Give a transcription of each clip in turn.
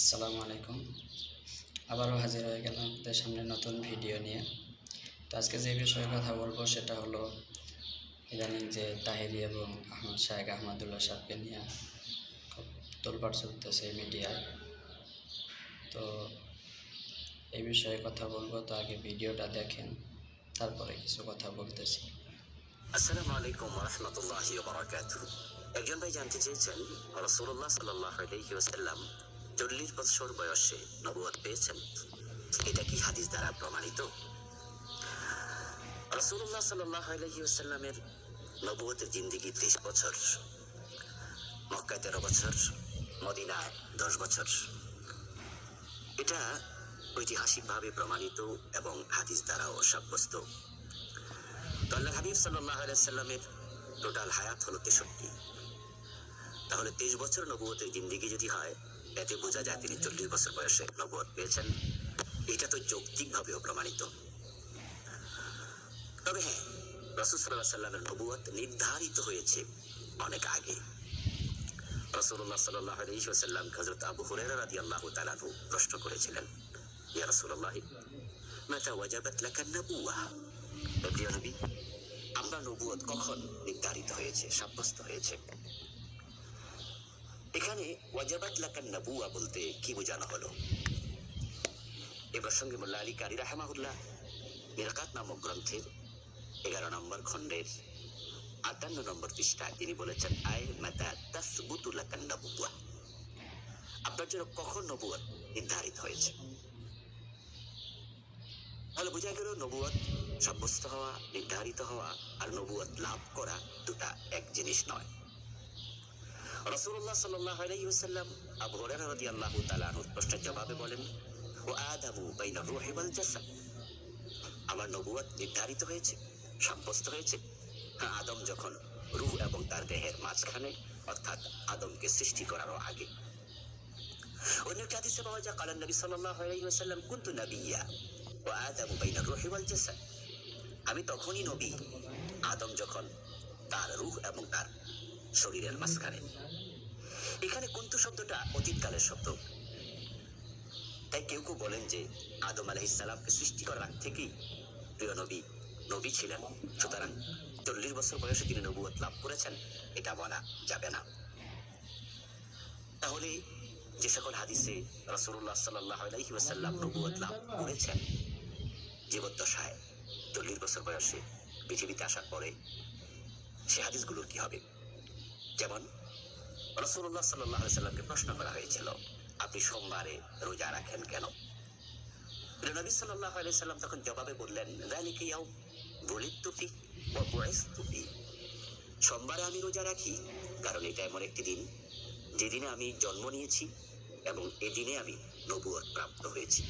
আসসালামু আলাইকুম। আবারও হাজির হয়ে গেলাম আপনাদের সামনে নতুন ভিডিও নিয়ে। তো আজকে যে বিষয়ে কথা বলব সেটা হলো ইদানিং যে তাহেরি এবং আহমদ শাহেক আহমদুল্লাহ সাহেবকে নিয়ে খুব তোলপাড় চলতেছে মিডিয়ায় তো এই বিষয়ে কথা বলব, তো আগে ভিডিওটা দেখেন, তারপরে কিছু কথা বলতেছি। আসসালামু আলাইকুম রহমতুল্লাহি একজন ভাই জানতে চেয়েছেন রসুল্লাহ সাল্লাহ চল্লিশ বৎসর বয়সে নবুয়ত পেয়েছেন। এটা কি হাদিস দ্বারা প্রমাণিত? রসুল্লাহ সাল্লাহ আলহি ওসাল্লামের নবুয়তের জিন্দিগি ত্রিশ বছর, মক্কায় তেরো বছর, মদিনায় দশ বছর। এটা ঐতিহাসিকভাবে প্রমাণিত এবং হাদিস দ্বারাও সাব্যস্ত। আল্লাহ হাবিব সাল্লাহ সাল্লামের টোটাল হায়াত হলো তেষট্টি। তাহলে তেইশ বছর নবুয়তের জিন্দিগি যদি হয় এতে বোঝা যায় তিনি চল্লিশ বছর বয়সে নবুয়ত পেয়েছেন। এটা তো যৌক্তিকভাবেও প্রমাণিত। তবে হ্যাঁ রসুল সাল্লাহ সাল্লামের নবুয়ত নির্ধারিত হয়েছে অনেক আগে। রসুল্লাহ সাল্লাহ আলহিহাসাল্লাম হজরত আবু হুরেরা রাদি আল্লাহ তালাহু প্রশ্ন করেছিলেন, ইয়া রসুল্লাহ মাতা ওয়াজাবাত লাকান নবুয়া প্রিয় নবী, আমরা নবুয়ত কখন নির্ধারিত হয়েছে, সাব্যস্ত হয়েছে? এখানে ওয়াজাবাত লাকান নবুয়া বলতে কি বোঝানো হলো? এ প্রসঙ্গে মোল্লা আলী কারি রাহমাহুল্লাহ, মিরাকাত নামক গ্রন্থের এগারো নম্বর খণ্ডের আটান্ন নম্বর পৃষ্ঠায় তিনি বলেছেন, আয় মাতা তাসবুতু লাকান নবুয়া। আপনার জন্য কখন নবুয়ত নির্ধারিত হয়েছে? তাহলে বোঝা গেল নবুয়ত সাব্যস্ত হওয়া, নির্ধারিত হওয়া আর নবুয়ত লাভ করা দুটা এক জিনিস নয়। রসুল্লাহ সাল্লাহ আলাইসাল্লাম আবু হুরায়রা রাদিয়াল্লাহু তাআলা আনহুর প্রশ্নের জবাবে বলেন ও আদামু বাইনা রূহি ওয়াল জাসাদ। আমার নবুয়ত নির্ধারিত হয়েছে, সাব্যস্ত হয়েছে। হ্যাঁ আদম যখন রূহ এবং তার দেহের মাঝখানে, অর্থাৎ আদমকে সৃষ্টি করারও আগে। অন্য একটি হাদিসে পাওয়া যায়, কালান নবী সাল্লাল্লাহু আলাইহি ওয়াসাল্লাম কুনতু নাবিয়্যা? ওয়া আদামু বাইনা রূহি ওয়াল জাসাদ। আমি তখনই নবী। আদম যখন তার রূহ এবং তার শরীরের মাঝখানে এখানে কুন্তু শব্দটা অতীতকালের শব্দ। তাই কেউ কেউ বলেন যে আদম আলাইসাল্লামকে সৃষ্টি করার আগ থেকেই প্রিয় নবী নবী ছিলেন। সুতরাং চল্লিশ বছর বয়সে তিনি নবুয়ত লাভ করেছেন, এটা বলা যাবে না। তাহলে যে সকল হাদিসে রসুল্লাহ সাল্লাহ ওয়াসাল্লাম নবুয়ত লাভ করেছেন জীবদ্দশায় চল্লিশ বছর বয়সে পৃথিবীতে আসার পরে সে হাদিসগুলোর কি হবে? যেমন রসুল্লাহ সাল্লাহ সাল্লামকে প্রশ্ন করা হয়েছিল, আপনি সোমবারে রোজা রাখেন কেন? নবী সাল্লাহ সাল্লাম তখন জবাবে বললেন রালিকে ইয়াও বলিত তুফি ও বয়স তুফি সোমবারে আমি রোজা রাখি, কারণ এটা এমন একটি দিন যেদিনে আমি জন্ম নিয়েছি এবং এদিনে আমি নবুয়ত প্রাপ্ত হয়েছি।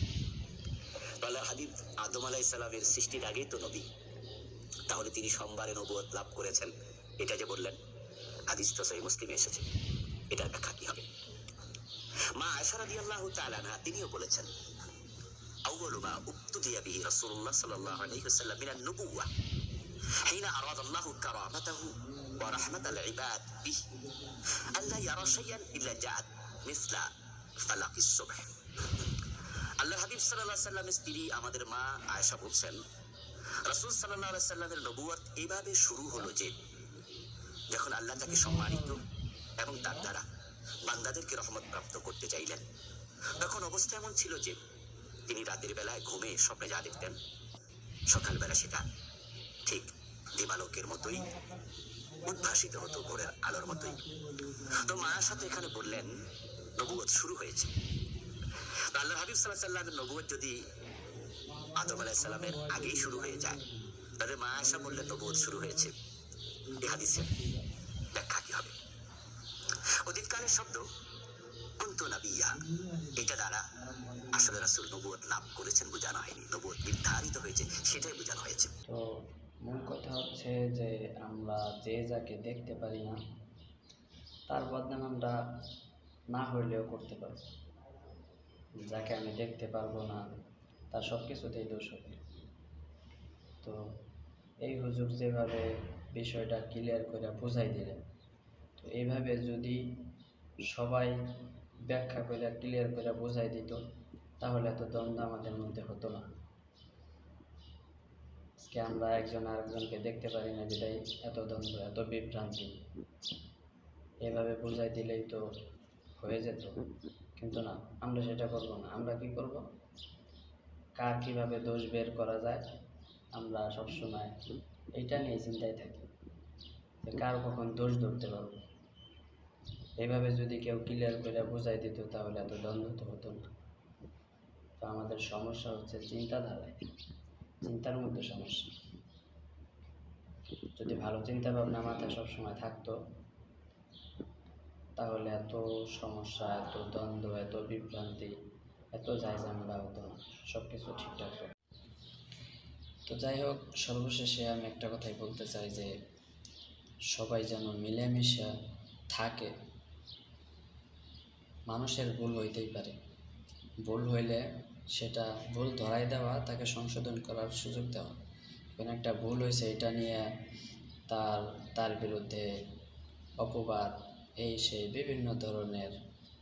আল্লাহ হাবিব আদম আলাহ ইসলামের সৃষ্টির আগেই তো নবী। তাহলে তিনি সোমবারে নবুয়ত লাভ করেছেন, এটা যে বললেন, হাদিস তো সহি মুসলিমে এসেছে। এটার ব্যাখ্যা কি হবে মা আয়সা রাদিয়াল্লাহু তাআলা আনহা তিনিও বলেছেন أول ما ابتدي به رسول الله صلى الله عليه وسلم من النبوة حين أراد الله كرامته ورحمة العباد به ألا يرى شيئا إلا جاءت مثل فلق الصبح আল্লাহ হাবিব সাল্লাহ সাল্লামের স্ত্রী আমাদের মা আয়েশা বলছেন রসুল সাল্লাহ সাল্লামের নবুয়াত এভাবে শুরু হলো যে যখন আল্লাহ তাকে সম্মানিত এবং তার দ্বারা বান্দাদেরকে রহমত প্রাপ্ত করতে চাইলেন। তখন অবস্থা এমন ছিল যে তিনি রাতের বেলায় ঘুমে স্বপ্নে যা দেখতেন, সকালবেলা সেটা ঠিক দিবালোকের মতোই উদ্ভাসিত হতো, ভোরের আলোর মতোই। তো মায়ের সাথে এখানে বললেন নবুয়ত শুরু হয়েছে। আল্লাহ হাবিব সাল্লাহ সাল্লামের নবুয়ত যদি আদম আলাহ সাল্লামের আগেই শুরু হয়ে যায়, তাহলে মা আয়সা বললেন নবুয়ত শুরু হয়েছে। হবে অতীতকালের শব্দ? কুন্তু নাবিয়া। এটা দ্বারা আসলে রাসূল নবুয়ত লাভ করেছেন, বোঝানো হয়নি। নবুয়ত নির্ধারিত হয়েছে, সেটাই বোঝানো হয়েছে। তো মূল কথা হচ্ছে যে, আমরা যে যাকে দেখতে পারি না, তার বদনাম আমরা না হইলেও করতে পারব। যাকে আমি দেখতে পারব না, তার সব কিছুতেই দোষ হবে। তো এই হুজুর যেভাবে বিষয়টা ক্লিয়ার করে বুঝাই দিলেন এইভাবে যদি সবাই ব্যাখ্যা করে ক্লিয়ার করে বোঝাই দিত, তাহলে এত দ্বন্দ্ব আমাদের মধ্যে হতো না। আজকে আমরা একজন আরেকজনকে দেখতে পারি না বিদায় এত দ্বন্দ্ব, এত বিভ্রান্তি। এভাবে বুঝাই দিলেই তো হয়ে যেত। কিন্তু না, আমরা সেটা করব না। আমরা কি করব? কার কীভাবে দোষ বের করা যায়, আমরা সবসময় এইটা নিয়ে চিন্তায় থাকি কার কখন দোষ ধরতে পারব। এইভাবে যদি কেউ ক্লিয়ার করে বুঝাই দিত, তাহলে এত দ্বন্দ্ব তো হতো না। তো আমাদের সমস্যা হচ্ছে চিন্তাধারায়। চিন্তার মধ্যে সমস্যা। যদি ভালো চিন্তা ভাবনা মাথায় সবসময় থাকতো, তাহলে এত সমস্যা, এত দ্বন্দ্ব, এত বিভ্রান্তি, এত যাই ঝামেলা হতো না। সব কিছু ঠিকঠাক হতো। তো যাই হোক, সর্বশেষে আমি একটা কথাই বলতে চাই যে, সবাই যেন মিলেমিশে থাকে। মানুষের ভুল হইতেই পারে। ভুল হইলে সেটা ভুল ধরাই দেওয়া, তাকে সংশোধন করার সুযোগ দেওয়া। কোনো একটা ভুল হয়েছে এটা নিয়ে তার তার বিরুদ্ধে অপবাদ, এই সেই বিভিন্ন ধরনের